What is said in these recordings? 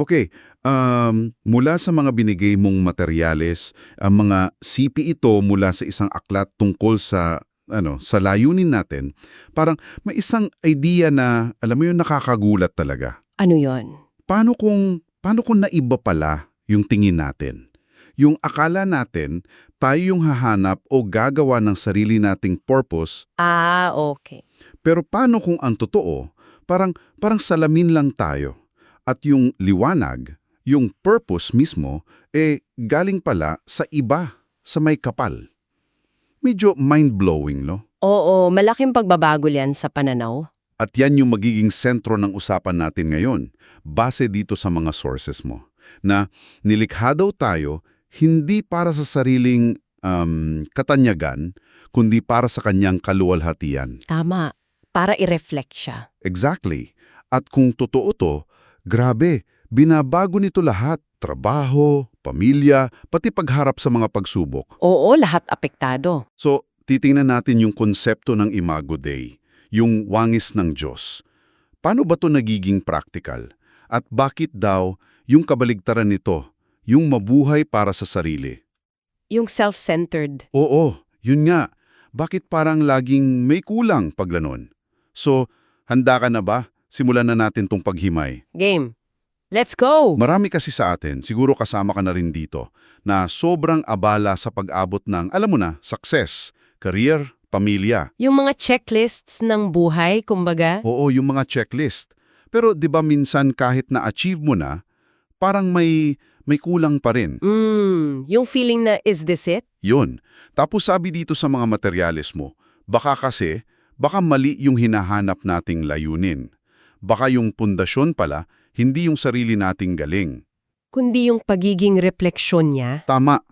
Okay, um, mula sa mga binigay mong materyales, ang mga sipi ito mula sa isang aklat tungkol sa ano, sa layunin natin, parang may isang idea na, alam mo yun, nakakagulat talaga. Ano yon? Paano kung, paano kung naiba pala yung tingin natin? Yung akala natin, tayo yung hahanap o gagawa ng sarili nating purpose, Ah, okay. pero paano kung ang totoo, parang, parang salamin lang tayo? At yung liwanag, yung purpose mismo, eh galing pala sa iba, sa may kapal. Medyo mind-blowing, no? Oo, malaking pagbabago yan sa pananaw. At yan yung magiging sentro ng usapan natin ngayon, base dito sa mga sources mo, na nilikha daw tayo hindi para sa sariling um, katanyagan, kundi para sa kanyang kaluwalhatian. Tama. Para i-reflect siya. Exactly. At kung totoo to, grabe, binabago nito lahat. Trabaho, pamilya, pati pagharap sa mga pagsubok. Oo, lahat apektado. So, titingnan natin yung konsepto ng Imago Dei, yung wangis ng Diyos. Paano ba to nagiging practical? At bakit daw yung kabaligtaran nito, yung mabuhay para sa sarili? Yung self-centered. Oo, yun nga. Bakit parang laging may kulang pag ganon? So, handa ka na ba? Simulan na natin tong paghimay. Game. Let's go! Marami kasi sa atin, siguro kasama ka na rin dito, na sobrang abala sa pag-abot ng, alam mo na, success, career, pamilya. Yung mga checklists ng buhay, kumbaga. Oo, yung mga checklist. Pero 'di ba minsan kahit na-achieve mo na, parang may may kulang pa rin. Mm, yung feeling na, is this it? 'Yun. Tapos sabi dito sa mga materyales mo, baka kasi baka mali yung hinahanap nating layunin. Baka yung pundasyon pala hindi yung sarili nating galing. Kundi yung pagiging refleksyon niya. Tama.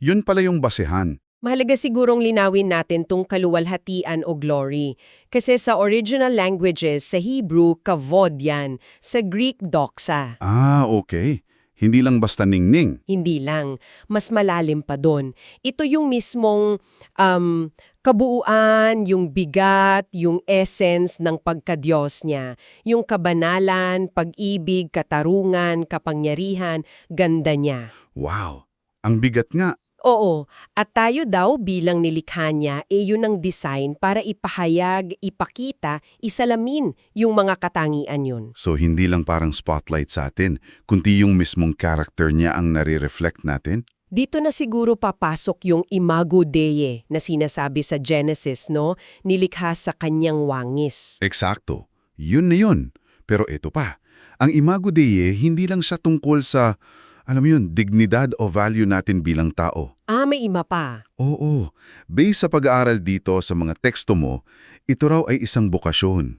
Yun pala yung basehan. Mahalaga sigurong linawin natin tong kaluwalhatian o glory. Kasi sa original languages, sa Hebrew, kavod yan. Sa Greek, doxa. Ah, okay. Hindi lang basta ningning. Hindi lang. Mas malalim pa doon. Ito yung mismong um, kabuuan, yung bigat, yung essence ng pagkadiyos niya. Yung kabanalan, pag-ibig, katarungan, kapangyarihan, ganda niya. Wow. Ang bigat nga. Oo, at tayo daw bilang nilikha niya, e yun ang design para ipahayag, ipakita, isalamin yung mga katangian yun. So hindi lang parang spotlight sa atin, kundi yung mismong character niya ang nare-reflect natin? Dito na siguro papasok yung imago Dei na sinasabi sa Genesis, no? Nilikha sa kanyang wangis. Eksakto. Yun na yun. Pero ito pa, ang Imago Dei hindi lang siya tungkol sa, alam mo yun, dignidad o value natin bilang tao. Ah, may ima pa. Oo, based sa pag-aaral dito sa mga teksto mo, ito raw ay isang bokasyon,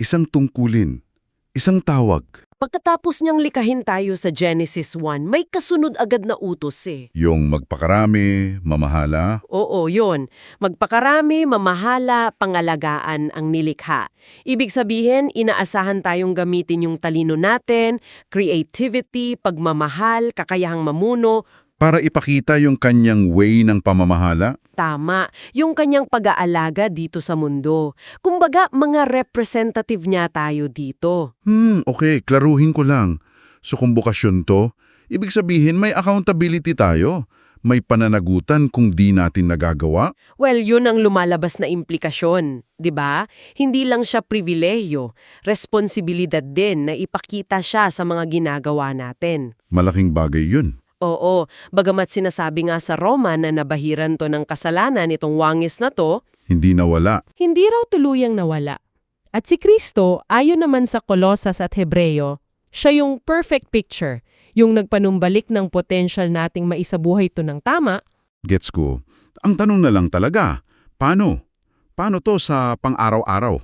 isang tungkulin, isang tawag. Pagkatapos niyang likahin tayo sa Genesis 1, may kasunod agad na utos eh. Yung magpakarami, mamahala, Oo, yun. Magpakarami, mamahala, pangalagaan ang nilikha. Ibig sabihin, inaasahan tayong gamitin yung talino natin, creativity, pagmamahal, kakayahang mamuno, para ipakita yung kanyang way ng pamamahala. tama, yung kanyang pag-aalaga dito sa mundo. Kumbaga, mga representative niya tayo dito. Hmm, okay, klaruhin ko lang. So kung bukasyon to, ibig sabihin may accountability tayo. May pananagutan kung di natin nagagawa. Well, yun ang lumalabas na implikasyon, 'di ba? Hindi lang siya pribilehyo, responsibilidad din na ipakita siya sa mga ginagawa natin. Malaking bagay yun. Oo, bagamat sinasabi nga sa Roma na nabahiran to ng kasalanan itong wangis na to, Hindi nawala. Hindi raw tuluyang nawala. At si Kristo, ayon naman sa Kolosas at Hebreo, siya yung perfect picture, yung nagpanumbalik ng potential nating maisabuhay to ng tama, Gets ko. Ang tanong na lang talaga, paano? Paano to sa pang-araw-araw?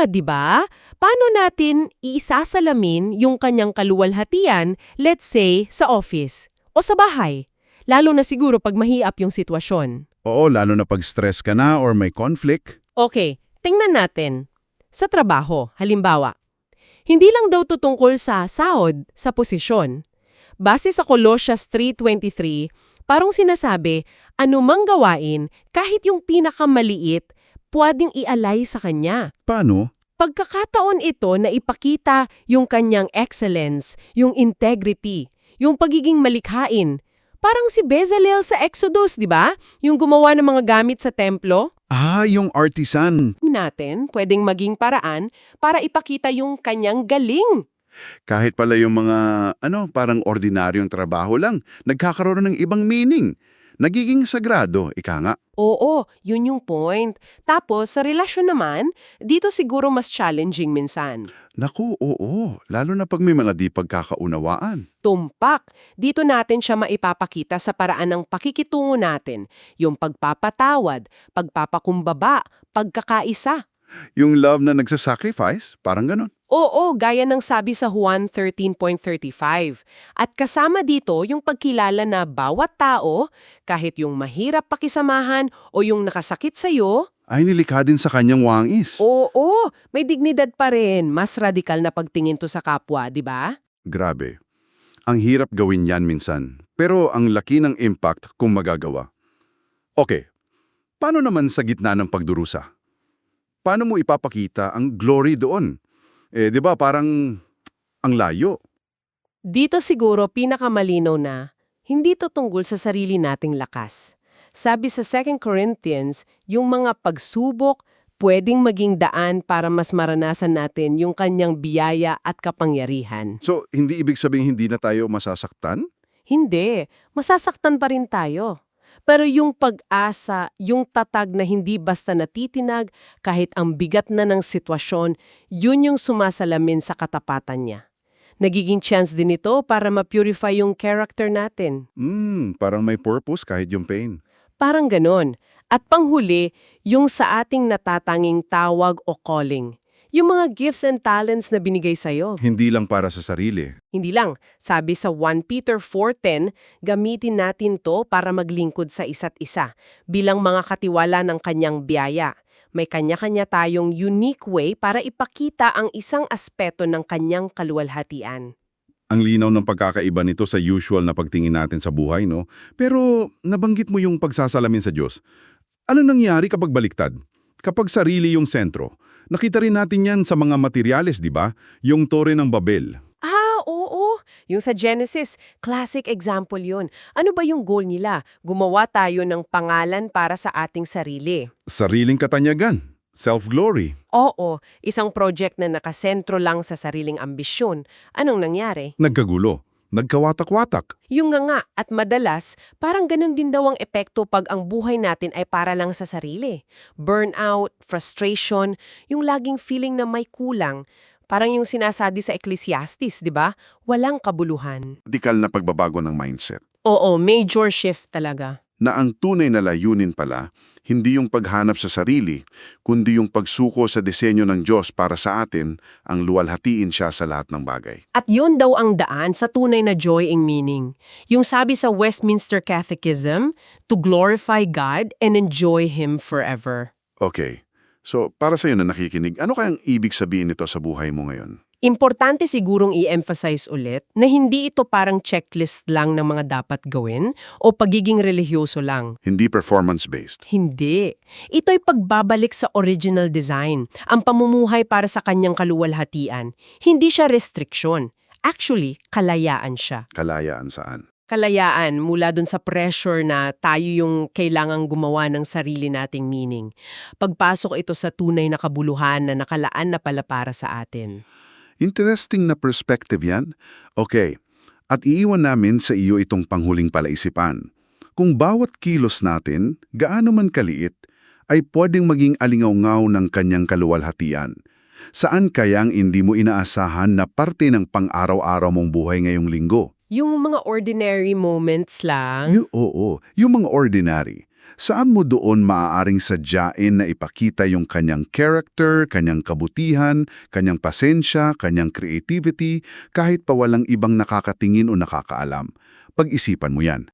Nga, di ba? Paano natin iisasalamin yung kanyang kaluwalhatian, let's say, sa office o sa bahay? Lalo na siguro pag mahiap yung sitwasyon. Oo, lalo na pag stress ka na or may conflict. Okay, tingnan natin. Sa trabaho, halimbawa, hindi lang daw to tungkol sa sahod, sa posisyon. Base sa Colossians 3.23, parang sinasabi, anumang gawain, kahit yung pinakamaliit, pwedeng ialay sa kanya. Paano? Pagkakataon ito na ipakita yung kanyang excellence, yung integrity, yung pagiging malikhain. Parang si Bezalel sa Exodus, di ba? Yung gumawa ng mga gamit sa templo. Ah, yung artisan. Natin, pwedeng maging paraan para ipakita yung kanyang galing. Kahit pala yung mga, ano, parang ordinaryong trabaho lang, nagkakaroon ng ibang meaning. Nagiging sagrado, ika nga. Oo, yun yung point. Tapos, sa relasyon naman, dito siguro mas challenging minsan. Naku, oo. Lalo na pag may mga di pagkakaunawaan. Tumpak. Dito natin siya maipapakita sa paraan ng pakikitungo natin. Yung pagpapatawad, pagpapakumbaba, pagkakaisa. Yung love na nagsasacrifice, parang ganun. Oo, gaya ng sabi sa Juan 13.35. At kasama dito yung pagkilala na bawat tao, kahit yung mahirap pakisamahan o yung nakasakit sa'yo, Ay nilikha din sa kanyang wangis. oo, may dignidad pa rin. Mas radikal na pagtingin to sa kapwa, di ba? Grabe. Ang hirap gawin yan minsan. Pero ang laki ng impact kung magagawa. Okay, paano naman sa gitna ng pagdurusa? Paano mo ipapakita ang glory doon? Eh, di ba parang ang layo? Dito siguro pinakamalinaw na, hindi to tungkol sa sarili nating lakas. Sabi sa 2 Corinthians, yung mga pagsubok pwedeng maging daan para mas maranasan natin yung kanyang biyaya at kapangyarihan. So, hindi ibig sabihin hindi na tayo masasaktan? Hindi, masasaktan pa rin tayo. Pero yung pag-asa, yung tatag na hindi basta natitinag kahit ang bigat na ng sitwasyon, yun yung sumasalamin sa katapatan niya. Nagiging chance din ito para ma-purify yung character natin. Hmm, parang may purpose kahit yung pain. Parang ganon. At panghuli, yung sa ating natatanging tawag o calling. Yung mga gifts and talents na binigay sa'yo. Hindi lang para sa sarili. Hindi lang, sabi sa 1 Peter 4.10, gamitin natin to para maglingkod sa isa't isa, bilang mga katiwala ng kanyang biyaya. May kanya-kanya tayong unique way para ipakita ang isang aspeto ng kanyang kaluwalhatian. Ang linaw ng pagkakaiba nito sa usual na pagtingin natin sa buhay, no? Pero nabanggit mo yung pagsasalamin sa Diyos. Ano nangyari kapag baliktad? Kapag sarili yung sentro. Nakita rin natin yan sa mga materyales, di ba? Yung Tore ng Babel. Ah, oo. Yung sa Genesis, classic example yun. Ano ba yung goal nila? Gumawa tayo ng pangalan para sa ating sarili. Sariling katanyagan. Self-glory. Oo, isang project na nakasentro lang sa sariling ambisyon. Anong nangyari? Nagkagulo. Nagkawatak-watak. Yung nga nga, at madalas, parang ganun din daw ang epekto pag ang buhay natin ay para lang sa sarili. Burnout, frustration, yung laging feeling na may kulang. Parang yung sinasadi sa Ecclesiastes, di ba? Walang kabuluhan. radikal na pagbabago ng mindset. Oo, major shift talaga. Na ang tunay na layunin pala, hindi yung paghanap sa sarili, kundi yung pagsuko sa disenyo ng Diyos para sa atin, ang luwalhatiin siya sa lahat ng bagay. At yun daw ang daan sa tunay na joy and meaning. Yung sabi sa Westminster Catechism, to glorify God and enjoy Him forever. Okay, so para sa iyo na nakikinig, ano kayang ibig sabihin nito sa buhay mo ngayon? Importante sigurong i-emphasize ulit na hindi ito parang checklist lang ng mga dapat gawin o pagiging religyoso lang. Hindi performance-based. Hindi. Ito'y pagbabalik sa original design, ang pamumuhay para sa kanyang kaluwalhatian. Hindi siya restriction. Actually, kalayaan siya. Kalayaan saan? Kalayaan mula dun sa pressure na tayo yung kailangang gumawa ng sarili nating meaning. Pagpasok ito sa tunay na kabuluhan na nakalaan na pala para sa atin. Interesting na perspective yan. Okay, at iiwan namin sa iyo itong panghuling palaisipan. Kung bawat kilos natin, gaano man kaliit, ay pwedeng maging alingaw-ngaw ng kanyang kaluwalhatian. Saan kayang hindi mo inaasahan na parte ng pang-araw-araw mong buhay ngayong linggo? Yung mga ordinary moments lang, Yung, oo, yung mga ordinary. Saan mo doon maaaring sadyain na ipakita yung kanyang character, kanyang kabutihan, kanyang pasensya, kanyang creativity, kahit pa walang ibang nakakatingin o nakakaalam? Pag-isipan mo yan.